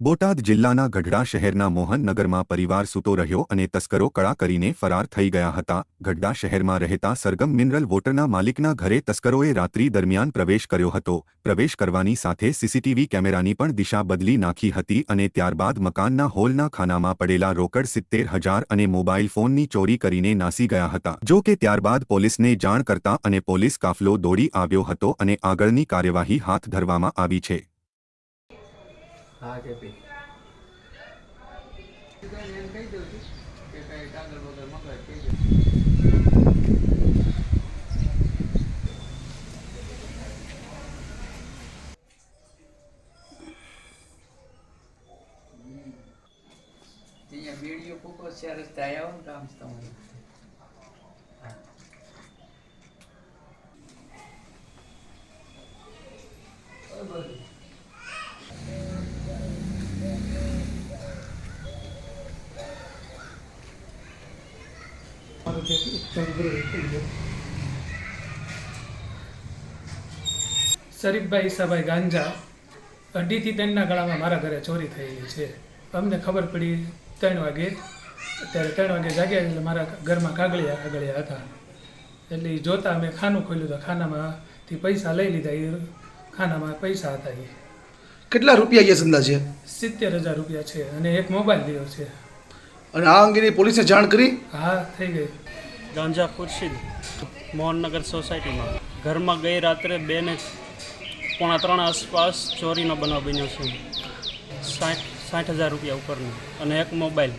બોટાદ જિલ્લાના ગઢડા શહેરના મોહનનગરમાં પરિવાર સૂતો રહ્યો અને તસ્કરો કળા કરીને ફરાર થઈ ગયા હતા. ગઢડા શહેરમાં રહેતા સરગમ મિનરલ વોટરના માલિકના ઘરે તસ્કરોએ રાત્રિ દરમિયાન પ્રવેશ કર્યો હતો. પ્રવેશ કરવાની સાથે સીસીટીવી કેમેરાની પણ દિશા બદલી નાખી હતી અને ત્યારબાદ મકાનના હોલના ખાનામાં પડેલા રોકડ સિત્તેર હજાર અને મોબાઈલ ફોનની ચોરી કરીને નાસી ગયા હતા. જો કે ત્યારબાદ પોલીસને જાણ કરતા અને પોલીસ કાફલો દોડી આવ્યો હતો અને આગળની કાર્યવાહી હાથ ધરવામાં આવી છે. હા કેપી અહીંયા બેડીઓ ફૂકો છે રસ્તે આવ્યા ને કામ છે તમારે શરીફભાઈ ઈસાભાઈ ગાંજા અઢીથી ત્રણના ગાળામાં મારા ઘરે ચોરી થયેલી છે. અમને ખબર પડી ત્રણ વાગે. ત્યારે ત્રણ વાગે જાગ્યા એટલે મારા ઘરમાં કાગળિયા કાગળિયા હતા. એટલે એ જોતા મેં ખાનું ખોલ્યું તો ખાનામાંથી પૈસા લઈ લીધા. એ ખાનામાં પૈસા હતા એ કેટલા રૂપિયા અંદાજે સિત્તેર હજાર રૂપિયા છે અને એક મોબાઈલ લીધો છે. અને આ અંગેની પોલીસને જાણ કરી? હા થઈ ગઈ. ગાંજા ખુરશીદ મોહનનગર સોસાયટીમાં. ઘરમાં ગઈ રાત્રે બે ને પોણા ત્રણ આસપાસ ચોરીનો બનાવ બન્યો છે. સાઠ સાઠ હજાર રૂપિયા ઉપરનો. અને એક મોબાઈલ.